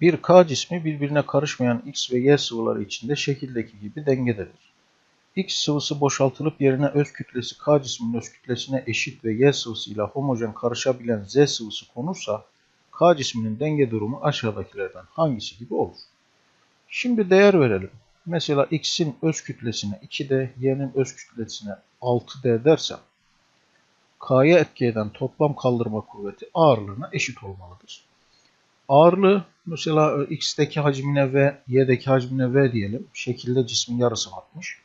Bir K cismi birbirine karışmayan X ve Y sıvıları içinde şekildeki gibi dengededir. X sıvısı boşaltılıp yerine öz kütlesi K cisminin öz kütlesine eşit ve Y sıvısıyla homojen karışabilen Z sıvısı konursa K cisminin denge durumu aşağıdakilerden hangisi gibi olur? Şimdi değer verelim. Mesela X'in öz kütlesine 2D, Y'nin öz kütlesine 6D dersem K'ya etki eden toplam kaldırma kuvveti ağırlığına eşit olmalıdır. Ağırlığı mesela e, X'teki hacmine V, Y'deki hacmine V diyelim. Şekilde cismin yarısı artmış.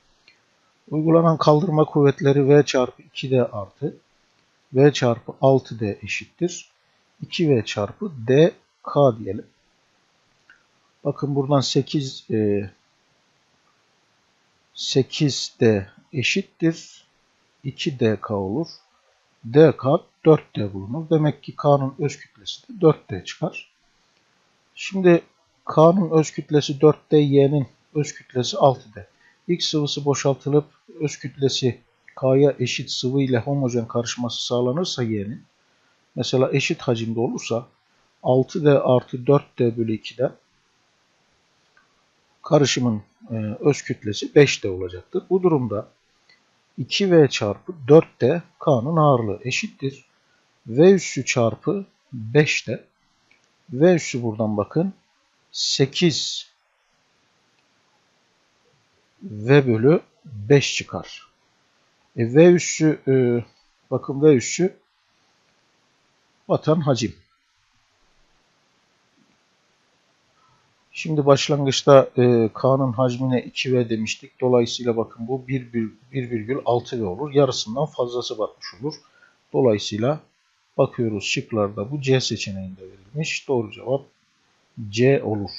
Uygulanan kaldırma kuvvetleri V çarpı 2D artı V çarpı 6D eşittir. 2V çarpı DK diyelim. Bakın buradan 8 e, 8D eşittir. 2DK olur. DK 4D bulunur. Demek ki K'nın öz kütlesi de 4D çıkar. Şimdi K'nın öz kütlesi 4D, Y'nin öz kütlesi 6D. X sıvısı boşaltılıp öz kütlesi K'ya eşit sıvı ile homojen karışması sağlanırsa Y'nin, mesela eşit hacimde olursa 6D artı 4D bölü 2'de karışımın e, öz kütlesi 5D olacaktır. Bu durumda 2V çarpı 4D K'nın ağırlığı eşittir. V üssü çarpı 5D. V üssü buradan bakın 8 V bölü 5 çıkar. E, v üssü e, bakın V üssü vatan hacim. Şimdi başlangıçta e, K'nın hacmine 2V demiştik. Dolayısıyla bakın bu 1,6V olur. Yarısından fazlası batmış olur. Dolayısıyla bakıyoruz şıklarda bu C seçeneğinde verilmiş. Doğru cevap C olur.